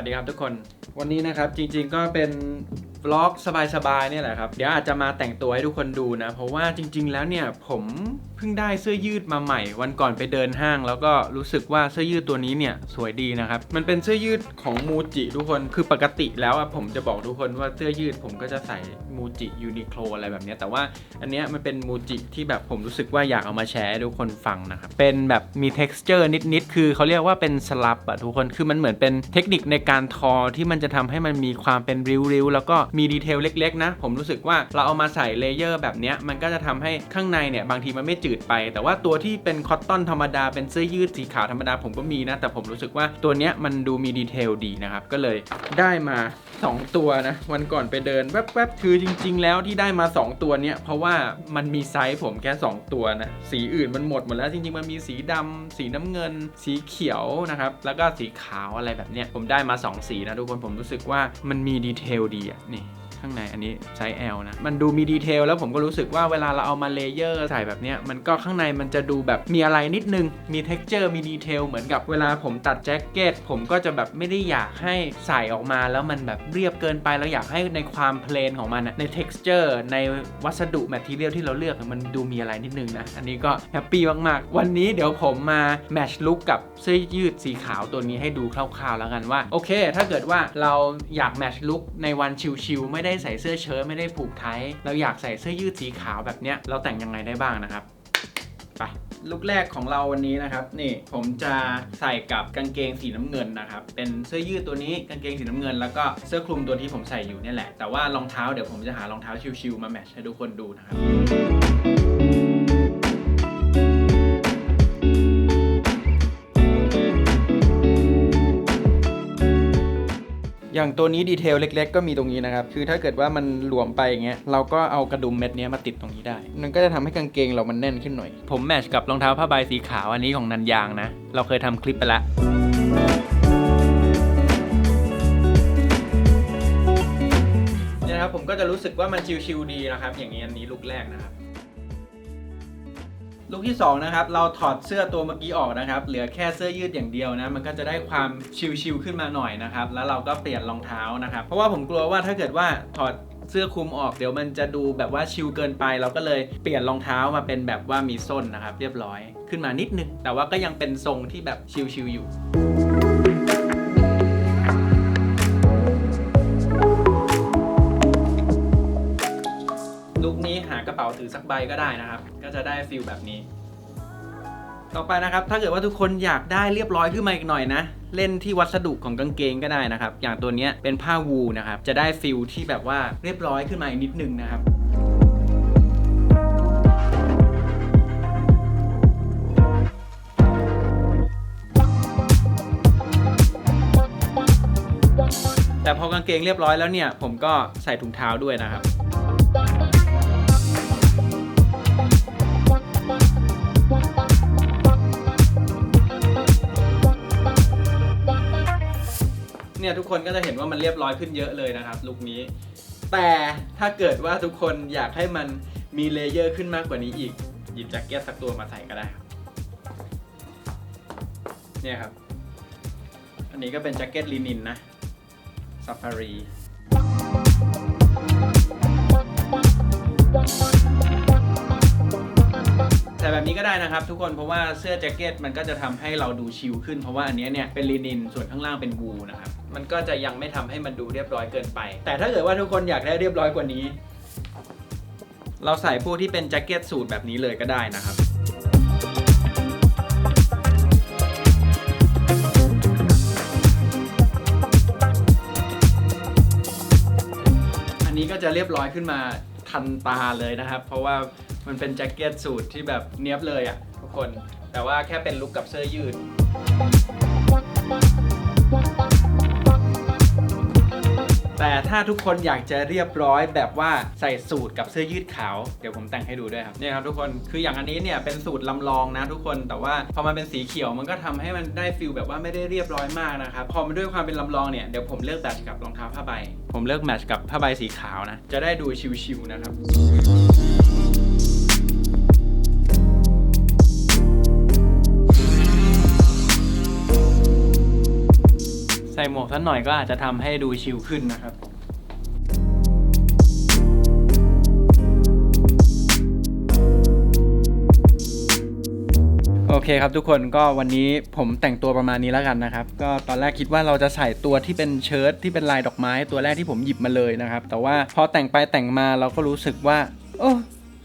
วัสดีครับทุกคน วันนี้นะครับจริงๆก็เป็น ล็อกสบายๆเนี่ยแหละครับ เดี๋ยวอาจจะมาแต่งตัวให้ทุกคนดูนะ เพราะว่าจริง ๆ แล้วเนี่ยผมเพิ่งได้เสื้อยืดมาใหม่ วันก่อนไปเดินห้าง แล้วก็รู้สึกว่าเสื้อยืดตัวนี้เนี่ยสวยดีนะครับ มันเป็นเสื้อยืดของมูจิทุกคนคือปกติแล้วอะผมจะบอกทุกคนว่าเสื้อยืดผมก็จะใส่มูจิยูนิโคลอะไรแบบนี้แต่ว่าอันเนี้ยมันเป็นมูจิที่แบบผมรู้สึกว่าอยากเอามาแชร์ให้ทุกคนฟังนะครับเป็นแบบมี texture นิดๆคือเขาเรียกว่าเป็นสลับอะทุกคนคือมันเหมือนเป็นเทคนิคในการทอที่มันจะทำให้มันมีความเป็นริ้วๆแล้วก็มมีดีเทลเล็กๆนะ ผมรู้สึกว่าเราเอามาใส่เลเยอร์แบบนี้มันก็จะทำให้ข้างในเนี่ยบางทีมันไม่จืดไป แต่ว่าตัวที่เป็นคอตตอนธรรมดาเป็นเสื้อยืดสีขาวธรรมดาผมก็มีนะ แต่ผมรู้สึกว่าตัวเนี้ยมันดูมีดีเทลดีนะครับ ก็เลยได้มา 2 ตัวนะ วันก่อนไปเดินแวบๆคือจริง ๆ แล้วที่ได้มา 2 ตัวเนี้ยเพราะว่ามันมีไซส์ผมแค่ 2 ตัวนะ สีอื่นมันหมดหมดแล้วจริง ๆ มันมีสีดำสีน้ำเงิน สีเขียวนะครับแล้วก็สีขาวอะไรแบบเนี้ยผมได้มา 2 สีนะทุกคนผมรู้สึกว่ามันมีดีเทลดีอะนี่ ข้างในอันนี้ไซส์ L นะ มันดูมีดีเทลแล้วผมก็รู้สึกว่าเวลาเราเอามาเลเยอร์ใส่แบบเนี้ยมันก็ข้างในมันจะดูแบบมีอะไรนิดนึง มีเท็กเจอร์มีดีเทลเหมือนกับเวลาผมตัดแจ็คเก็ตผมก็จะแบบไม่ได้อยากให้ใส่ออกมาแล้วมันแบบเรียบเกินไปแล้วอยากให้ในความเพลนของมันอะใน texture ในวัสดุแมทเทียลที่เราเลือกมันดูมีอะไรนิดนึงนะ อันนี้ก็แฮปปี้มากๆ วันนี้เดี๋ยวผมมาแมชลุคกับเสื้อยืดสีขาวตัวนี้ให้ดูคร่าวๆแล้วกันว่า โอเค ถ้าเกิดว่าเราอยากแมชลุคในวันชิลๆไม่ได้ได้ใส่เสื้อเชิ้ตไม่ได้ผูกไทยเราอยากใส่เสื้อยืดสีขาวแบบเนี้ยเราแต่งยังไงได้บ้างนะครับไปลุคแรกของเราวันนี้นะครับ นี่ผมจะใส่กับกางเกงสีน้ำเงินนะครับ เป็นเสื้อยืดตัวนี้กางเกงสีน้ำเงิน แล้วก็เสื้อคลุมตัวที่ผมใส่อยู่เนี่ยแหละ แต่ว่ารองเท้าเดี๋ยวผมจะหารองเท้าชิวๆมาแมทช์ให้ทุกคนดูนะครับ อย่างตัวนี้ดีเทลเล็ก ๆ ก็มีตรงนี้นะครับ คือถ้าเกิดว่ามันหลวมไปอย่างเงี้ย เราก็เอากระดุมเม็ดเนี้ยมาติดตรงนี้ได้ มันก็จะทำให้กางเกงเรามันแน่นขึ้นหน่อย ผมแมทช์กับรองเท้าผ้าใบสีขาวอันนี้ของนันยางนะ เราเคยทำคลิปไปแล้วเนี่ยนะครับผมก็จะรู้สึกว่ามันชิลๆดีนะครับ อย่างนี้อันนี้ลุกแรกนะครับ ลุคที่2นะครับเราถอดเสื้อตัวเมื่อกี้ออกนะครับ เหลือแค่เสื้อยืดอย่างเดียวนะมันก็จะได้ความชิลๆขึ้นมาหน่อยนะครับ แล้วเราก็เปลี่ยนรองเท้านะครับ เพราะว่าผมกลัวว่าถ้าเกิดว่าถอดเสื้อคลุมออกเดี๋ยวมันจะดูแบบว่าชิลเกินไป เราก็เลยเปลี่ยนรองเท้ามาเป็นแบบว่ามีส้นนะครับ เรียบร้อยขึ้นมานิดนึงแต่ว่าก็ยังเป็นทรงที่แบบชิลๆอยู่าถือสักใบก็ได้นะครับ ก็จะได้ฟิลแบบนี้ ต่อไปนะครับ ถ้าเกิดว่าทุกคนอยากได้เรียบร้อยขึ้นมาอีกหน่อยนะ เล่นที่วัสดุของกางเกงก็ได้นะครับ อย่างตัวนี้เป็นผ้าวูลนะครับ จะได้ฟิลที่แบบว่าเรียบร้อยขึ้นมาอีกนิดนึงนะครับแต่พอกางเกงเรียบร้อยแล้วเนี่ย ผมก็ใส่ถุงเท้าด้วยนะครับ เนี่ยทุกคนก็จะเห็นว่ามันเรียบร้อยขึ้นเยอะเลยนะครับลุคนี้ แต่ถ้าเกิดว่าทุกคนอยากให้มันมีเลเยอร์ขึ้นมากกว่านี้อีก หยิบแจ็คเก็ตสักตัวมาใส่ก็ได้ครับเนี่ยครับ อันนี้ก็เป็นแจ็คเก็ตลินินนะซาฟารี นี้ก็ได้นะครับ ทุกคนเพราะว่าเสื้อแจ็คเก็ตมันก็จะทำให้เราดูชิลขึ้นเพราะว่าอันนี้เนี่ยเป็นลินินส่วนข้างล่างเป็นวูนะครับมันก็จะยังไม่ทำให้มันดูเรียบร้อยเกินไป แต่ถ้าเกิดว่าทุกคนอยากได้เรียบร้อยกว่านี้ เราใส่พวกที่เป็นแจ็คเก็ตสูทแบบนี้เลยก็ได้นะครับอันนี้ก็จะเรียบร้อยขึ้นมา ทันตาเลยนะครับ เพราะว่ามันเป็นแจ็คเก็ตสูทที่แบบเนี้ยบเลยอะ่ะทุกคน แต่ว่าแค่เป็นลุกกับเสื้อยืด แต่ถ้าทุกคนอยากจะเรียบร้อยแบบว่าใส่สูทกับเสื้อยืดขาว เดี๋ยวผมแต่งให้ดูด้วยครับเนี่ยครับทุกคนคืออย่างอันนี้เนี่ยเป็นสูตรลำลองนะทุกคนแต่ว่าพอมันเป็นสีเขียวมันก็ทำให้มันได้ฟิลแบบว่าไม่ได้เรียบร้อยมากนะครับพอมันด้วยความเป็นลำลองเนี่ยเดี๋ยวผมเลือกแมทช์กับรองเท้าผ้าใบ ผมเลือกแมทช์กับผ้าใบสีขาวนะจะได้ดูชิวๆนะครับ ส่หมวกสักหน่อยก็อาจจะทำให้ดูชิลขึ้นนะครับ โอเคครับทุกคนก็วันนี้ผมแต่งตัวประมาณนี้แล้วกันนะครับ ก็ตอนแรกคิดว่าเราจะใส่ตัวที่เป็นเชิ้ตที่เป็นลายดอกไม้ตัวแรกที่ผมหยิบมาเลยนะครับ แต่ว่าพอแต่งไปแต่งมาเราก็รู้สึกว่า โอ้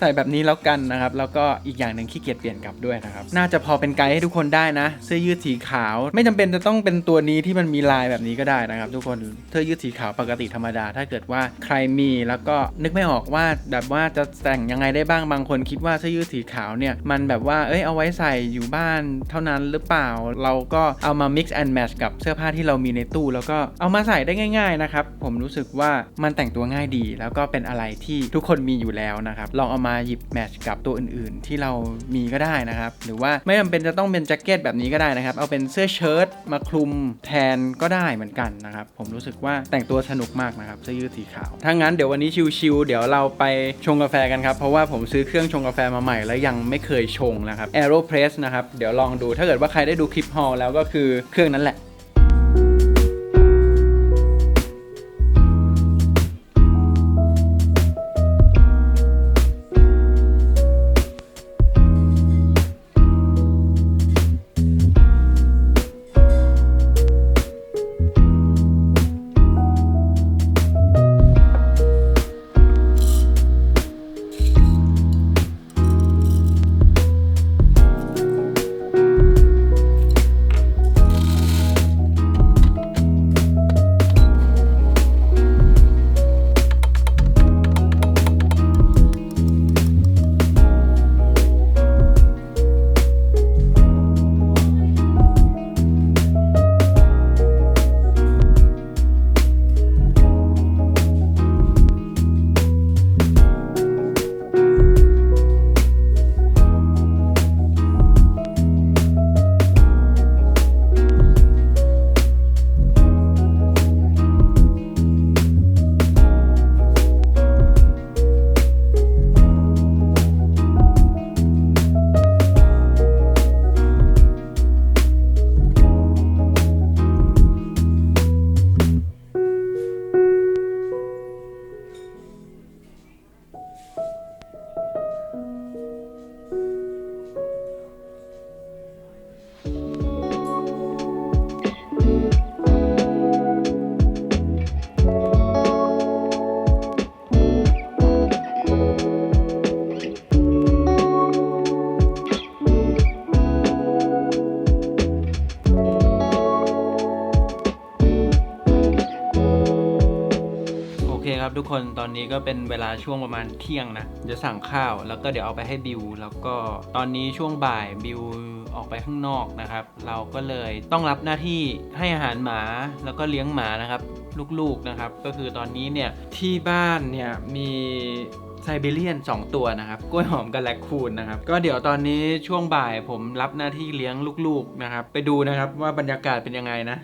ใส่แบบนี้แล้วกันนะครับ แล้วก็อีกอย่างหนึ่งขี้เกียจเปลี่ยนกลับด้วยนะครับ น่าจะพอเป็นไกด์ให้ทุกคนได้นะ เสื้อยืดสีขาว ไม่จำเป็นจะต้องเป็นตัวนี้ที่มันมีลายแบบนี้ก็ได้นะครับ ทุกคนเสื้อยืดสีขาวปกติธรรมดา ถ้าเกิดว่าใครมีแล้วก็นึกไม่ออกว่าแบบว่าจะแต่งยังไงได้บ้างบางคนคิดว่าเสื้อยืดสีขาวเนี่ยมันแบบว่าเอ้ยเอาไว้ใส่อยู่บ้านเท่านั้นหรือเปล่า เราก็เอามา mix and match กับเสื้อผ้าที่เรามีในตู้ แล้วก็เอามาใส่ได้ง่าย ๆนะครับ ผมรู้สึกว่ามันแต่งตัวง่ายดี แล้วก็เป็นอะไรที่ทุกคนมีอยู่แล้วนะครับลองเอามาาหยิบแมทช์กับตัวอื่นๆ ที่เรามีก็ได้นะครับ หรือว่าไม่จำเป็นจะต้องเป็นแจ็คเก็ตแบบนี้ก็ได้นะครับ เอาเป็นเสื้อเชิ้ตมาคลุมแทนก็ได้เหมือนกันนะครับ ผมรู้สึกว่าแต่งตัวสนุกมากนะครับเสื้อยืดสีขาวถ้างั้นเดี๋ยววันนี้ชิวๆเดี๋ยวเราไปชงกาแฟกันครับ เพราะว่าผมซื้อเครื่องชงกาแฟมาใหม่แล้วยังไม่เคยชงนะครับ Aeropress นะครับเดี๋ยวลองดูถ้าเกิดว่าใครได้ดูคลิปฮอลแล้วก็คือเครื่องนั้นแหละ ครับทุกคนตอนนี้ก็เป็นเวลาช่วงประมาณเที่ยงนะเดี๋ยวสั่งข้าวแล้วก็เดี๋ยวเอาไปให้บิวแล้วก็ตอนนี้ช่วงบ่ายบิวออกไปข้างนอกนะครับ เราก็เลยต้องรับหน้าที่ให้อาหารหมาแล้วก็เลี้ยงหมานะครับลูกๆนะครับ ก็คือตอนนี้เนี่ยที่บ้านเนี่ยมีไซเบเรียน 2 ตัวนะครับกล้วยหอมกับแลคคูนนะครับ ก็เดี๋ยวตอนนี้ช่วงบ่ายผมรับหน้าที่เลี้ยงลูกๆนะครับ ไปดูนะครับว่าบรรยากาศเป็นยังไงนะ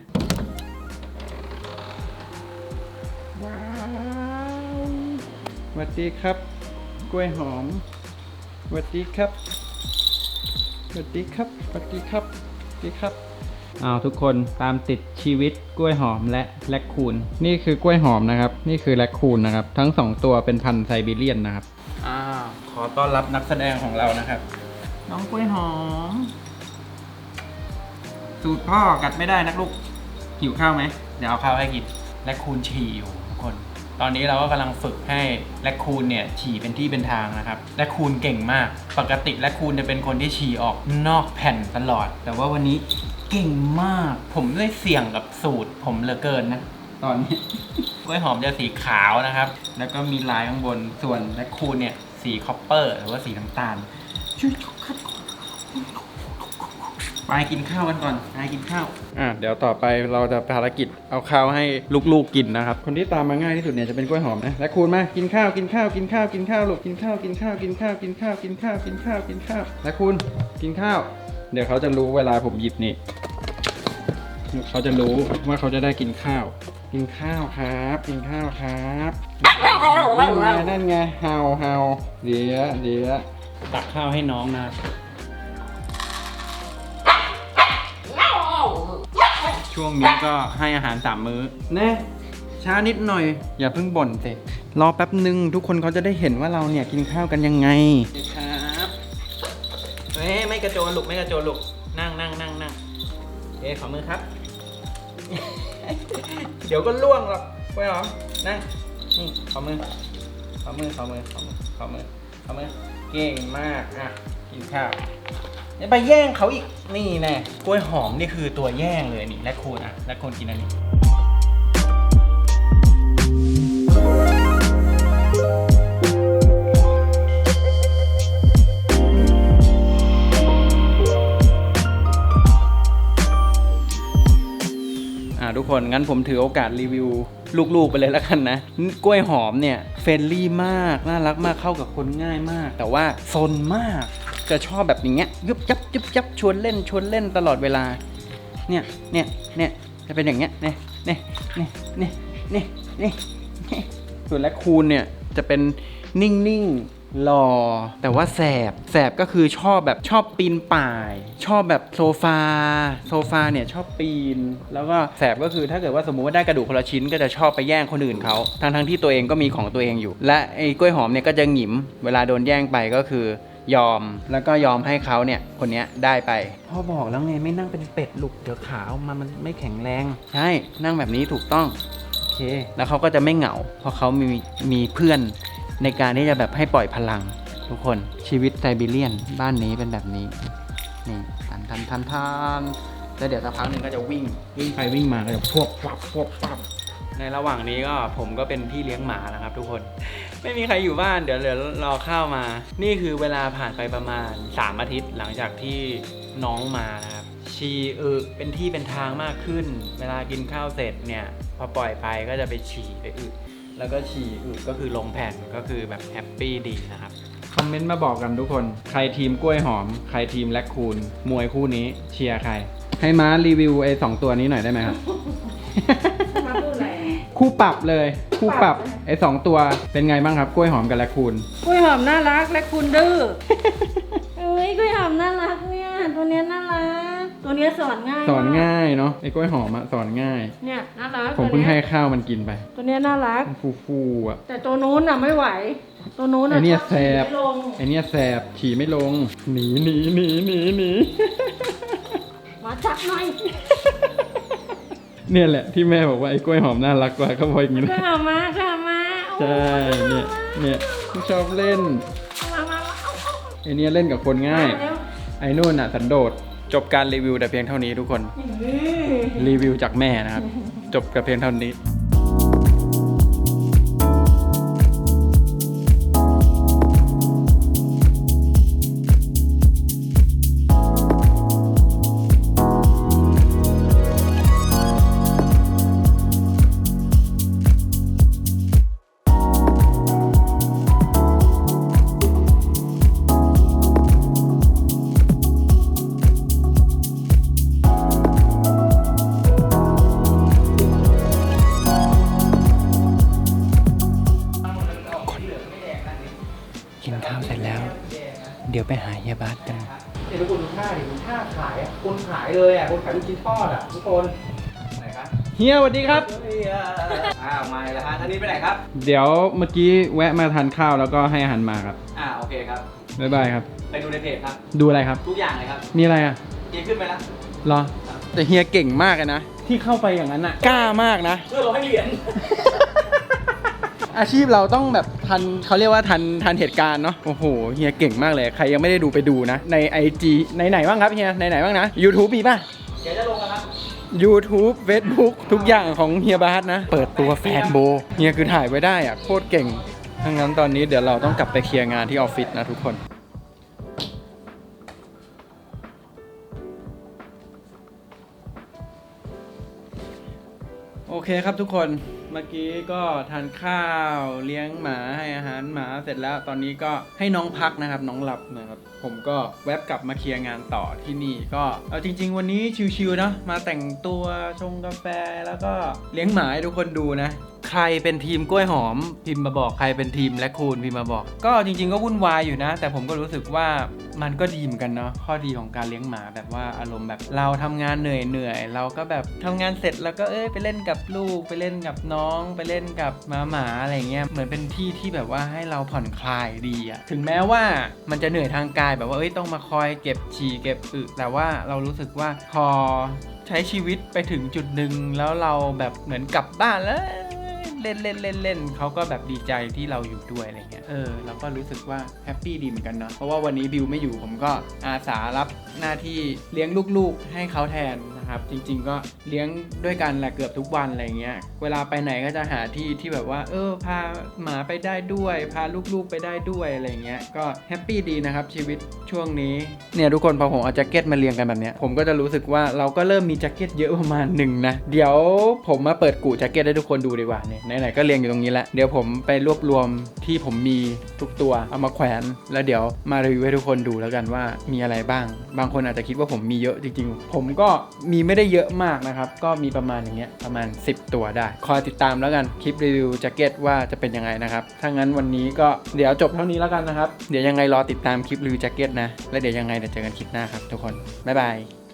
วัสดีครับ กล้วยหอมสวัสดีครับสวัสดีครับสวัสดีครับสวัสดีครับอ้าวทุกคนตามติดชีวิตกล้วยหอมและแลคคูนนี่คือกล้วยหอมนะครับ นี่คือแลคคูนนะครับ ทั้งสองตัวเป็นพันธุ์ไซบีเรียนนะครับอ้าวขอต้อนรับนักแสดงของเรานะครับ น้องกล้วยหอม สูตรพ่อกัดไม่ได้นักลูกหิวข้าวไหมเดี๋ยวเอาข้าวให้กินแลคคูนฉี่อยู่ทุกคน ตอนนี้เราก็กำลังฝึกให้แลคคูนเนี่ยฉี่เป็นที่เป็นทางนะครับแลคคูนเก่งมาก ปกติแลคคูนจะเป็นคนที่ฉี่ออกนอกแผ่นตลอด แต่ว่าวันนี้เก่งมาก ผมเลยเสี่ยงกับสูตร ผมเหลือเกินนะตอนนี้กล้วยหอมจะสีขาวนะครับ แล้วก็มีลายข้างบนส่วนแลคคูนเนี่ยสีคอปเปอร์ หรือว่าสีน้ำตาล ไปกินข้าวกันก่อนไปกินข้าวอะเดี๋ยวต่อไปเราจะภารกิจเอาข้าวให้ลูกๆกินนะครับ คนที่ตามมาง่ายที่สุดเนี่ยจะเป็นกล้วยหอมนะและคูณมากินข้าวกินข้าวกินข้าวกินข้าวลูกกินข้าวกินข้าวกินข้าวกินข้าวกินข้าวกินข้าวกินข้าวและคูณกินข้าว เดี๋ยวเขาจะรู้เวลาผมหยิบนี่เขาจะรู้ว่าเขาจะได้กินข้าว กินข้าวครับ กินข้าวครับนั่นไงนั่นไงเฮาเฮาเดี๋ยวเดี๋ยวตักข้าวให้น้องนะ ชช่วงนี้ก็ให้อาหารสามมื้อแน่ช้านิดหน่อย อย่าเพิ่งบ่นสิรอแป๊บหนึ่งทุกคนเขาจะได้เห็นว่าเราเนี่ยกินข้าวกันยังไงครับเฮ้ยไม่กระโจนลูกไม่กระโจนลูกนั่งนั่งนั่งนั่งเอ๊ขอมือครับ เดี๋ยวก็ล่วงหรอกไปหรอนั่งนี่ขอมือขอมือขอมือขอมือขอมือขอมือเก่งมากอะกินข้าวอย่า ไปแย่งเขาอีกนี่แน่กล้วยหอมนี่คือตัวแย่งเลยนี่และคูณอะและคูณกินอันนี้อ่าทุกคน งั้นผมถือโอกาสรีวิวลูกๆไปเลยแล้วกันนะ กล้วยหอมเนี่ยเฟรนลี่มาก น่ารักมากเข้ากับคนง่ายมาก แต่ว่าซนมาก จะชอบแบบอย่างเงี้ยยุบยับยุบยับชวนเล่นชวนเล่นตลอดเวลา เนี่ยเนี่ยเนี่ยจะเป็นอย่างเงี้ยเนี่ยเนี่ยเนี่ยเนี่ยเนี่ยเนี่ยส่วนแลคคูนเนี่ยจะเป็นนิ่งๆหล่อแต่ว่าแสบแสบก็คือชอบแบบชอบปีนป่าย ชอบแบบโซฟา โซฟาเนี่ยชอบปีน แล้วก็แสบก็คือถ้าเกิดว่าสมมุติว่าได้กระดูกคนละชิ้นก็จะชอบไปแย่งคนอื่นเขาทั้งทั้งๆที่ตัวเองก็มีของตัวเองอยู่ และไอ้กล้วยหอมเนี่ยก็จะหงิม เวลาโดนแย่งไปก็คือ ยอมแล้วก็ยอมให้เขาเนี่ยคนเนี้ยได้ไป พ่อบอกแล้วไงไม่นั่งเป็นเป็ดลูกเดี๋ยวขาออกมามันไม่แข็งแรง ใช่นั่งแบบนี้ถูกต้องโอเค แล้วเขาก็จะไม่เหงา เพราะเขามีมีเพื่อนในการที่จะแบบให้ปล่อยพลัง ทุกคนชีวิตไซบีเรียนบ้านนี้เป็นแบบนี้นี่ทันทันทันทันแล้วเดี๋ยวสักพักหนึ่งก็จะวิ่งวิ่งไปวิ่งมาก็จะพวบปับพวบปับในระหว่างนี้ก็ผมก็เป็นพี่เลี้ยงหมานะครับ ทุกคน ไม่มีใครอยู่บ้านเดี๋ยวเดี๋ยวรอข้าวมา นี่คือเวลาผ่านไปประมาณ 3 อาทิตย์หลังจากที่น้องมานะครับชีอึเป็นที่เป็นทางมากขึ้น เวลากินข้าวเสร็จเนี่ยพอปล่อยไปก็จะไปฉี่ไปอึแล้วก็ฉี่อึก็คือลงแผ่นก็คือแบบแฮปปี้ดีนะครับคอมเมนต์มาบอกกันทุกคน ใครทีมกล้วยหอม ใครทีมแลคคูนมวยคู่นี้เชียร์ใคร ให้ม้ารีวิวไอ้สองตัวนี้หน่อยได้ไหมครับ คู่ปรับเลย คู่ปรับไอ้สองตัวเป็นไงบ้างครับ กล้วยหอมกับแลคคูนกล้วยหอมน่ารักและคุณดื้อ เอ้ยกล้วยหอมน่ารักเนี่ยตัวเนี้ยน่ารัก ตัวเนี้ยสอนง่ายสอนมกง่ายเนาะไอ้กล้วยหอมอะสอนง่าย เนี่ยน่ารักผมเพิ่งตัวให้นี้ยข้าวมันกินไป ตัวเนี้ยน่ารัก ฟูฟูๆอะแต่ตัวนู้นน่ะไม่ไหว ตัวนู้นน่ะไอ้เนี่ยชอบแสบไม่ลงไอเนี้ยแสบฉี่ไม่ลงหนีหนีหนีหนีหนี มาจับหน่อย เนี่ยแหละที่แม่บอกว่าไอ้กล้วยหอมน่ารักกว่าก็เพราะอย่างนี้กล้วยนะหอมมากล้วยหอมมาโอ้ใช่เนี่ยเนี่ยชอบเล่นมามามาเอาเอาไอเนี้ยเล่นกับคนง่ายมาเร็วไอ้นู่นอะสันโดษจบการรีวิวแต่เพียงเท่านี้ทุกคนนี่รีวิวจากแม่นะครับ จบกับเพียงเท่านี้กิน เดี๋ยวไปหาเฮียบาสกันเดี๋ยวทุกคนดูท่าดิดูท่าขายอะคนขายเลยอะคนขายลูกชิ้นทอดอะทุกคนไหนครับเฮียสวัสดีครับอ้าวมาแล้วฮะท่านนี้ไปไหนครับ เดี๋ยวเมื่อกี้แวะมาทานข้าวแล้วก็ให้อาหารหมาครับอ่าโอเคครับ บ๊ายบายครับ ไปดูในเพจครับ ดูอะไรครับ ทุกอย่างเลยครับมีอะไรอะดีขึ้นไปแล้วรอ แต่เฮียเก่งมากเลยนะ ที่เข้าไปอย่างนั้นอะ กล้ามากนะ เพื่อเราให้เหรียญ อาชีพเราต้องแบบทันเขาเรียกว่าทันทันเหตุการณ์เนาะโอ้โหเฮียเก่งมากเลยใครยังไม่ได้ดูไปดูนะ ใน IG ไหนไหนบ้างครับเฮียไหนไหนบ้างนะ YouTube มีป่ะเดี๋ยวจะลงกันครับ YouTube Facebook ทุกอย่างของเฮียบาสนะ เปิดตัวแฟนโบเฮียคือถ่ายไว้ได้อะโคตรเก่งทั้งนั้นตอนนี้เดี๋ยวเราต้องกลับไปเคลียร์งานที่ออฟฟิศนะทุกคนโอเคครับทุกคน เมื่อกี้ก็ทานข้าวเลี้ยงหมาให้อาหารหมาเสร็จแล้วตอนนี้ก็ให้น้องพักนะครับ น้องหลับนะครับ ผมก็แวบกลับมาเคลียร์งานต่อที่นี่ก็เอาจริง ๆ วันนี้ชิวๆเนาะมาแต่งตัวชงกาแฟแล้วก็เลี้ยงหมาให้ทุกคนดูนะ ใครเป็นทีมกล้วยหอม พิมพ์มาบอกใครเป็นทีมและคูณพิมพ์มาบอก ก็จริง ๆ ก็วุ่นวายอยู่นะ แต่ผมก็รู้สึกว่ามันก็ดีเหมือนกันเนาะข้อดีของการเลี้ยงหมาแบบว่าอารมณ์แบบเราทำงานเหนื่อยเหนื่อยเราก็แบบทำงานเสร็จแล้วก็เอ้ยไปเล่นกับลูกไปเล่นกับน้องไปเล่นกับหมาหมาอะไรเงี้ยเหมือนเป็นที่ที่แบบว่าให้เราผ่อนคลายดีอะถึงแม้ว่ามันจะเหนื่อยทางกายแบบว่าเอ้ยต้องมาคอยเก็บฉี่เก็บอึแต่ว่าเรารู้สึกว่าพอใช้ชีวิตไปถึงจุดหนึ่งแล้วเราแบบเหมือนกลับบ้านแล้ว เล่นเล่นเล่นเล่นเขาก็แบบดีใจที่เราอยู่ด้วยอะไรเงี้ยเออเราก็รู้สึกว่าแฮปปี้ดีเหมือนกันเนาะเพราะว่าวันนี้บิวไม่อยู่ผมก็อาสารับหน้าที่เลี้ยงลูกๆ ให้เขาแทน ครับ จริง ๆ ก็เลี้ยงด้วยกันแหละเกือบทุกวันอะไรเงี้ย เวลาไปไหนก็จะหาที่ที่แบบว่า เออ พาหมาไปได้ด้วย พาลูกๆไปได้ด้วยอะไรเงี้ย ก็แฮปปี้ดีนะครับชีวิตช่วงนี้ เนี่ยทุกคนพอผมเอาแจ็คเก็ตมาเรียงกันแบบเนี้ย ผมก็จะรู้สึกว่าเราก็เริ่มมีแจ็คเก็ตเยอะประมาณหนึ่งนะ เดี๋ยวผมมาเปิดกูแจ็คเก็ตให้ทุกคนดูดีกว่าเนี่ย ไหนๆก็เรียงอยู่ตรงนี้แล้วเดี๋ยวผมไปรวบรวมที่ผมมีทุกตัวเอามาแขวน แล้วเดี๋ยวมารีวิวให้ทุกคนดูแล้วกันว่ามีอะไรบ้าง บางคนอาจจะคิดว่าผมมีเยอะจริงๆ ผมก็มีีไม่ได้เยอะมากนะครับ ก็มีประมาณอย่างเงี้ยประมาณ 10 ตัวได้ คอยติดตามแล้วกันคลิปรีวิวแจ็คเก็ตว่าจะเป็นยังไงนะครับ ถ้างั้นวันนี้ก็เดี๋ยวจบเท่านี้แล้วกันนะครับ เดี๋ยวยังไงรอติดตามคลิปรีวิวแจ็คเก็ตนะ และเดี๋ยวยังไงเดี๋ยวเจอกันคลิปหน้าครับทุกคน บ๊ายบาย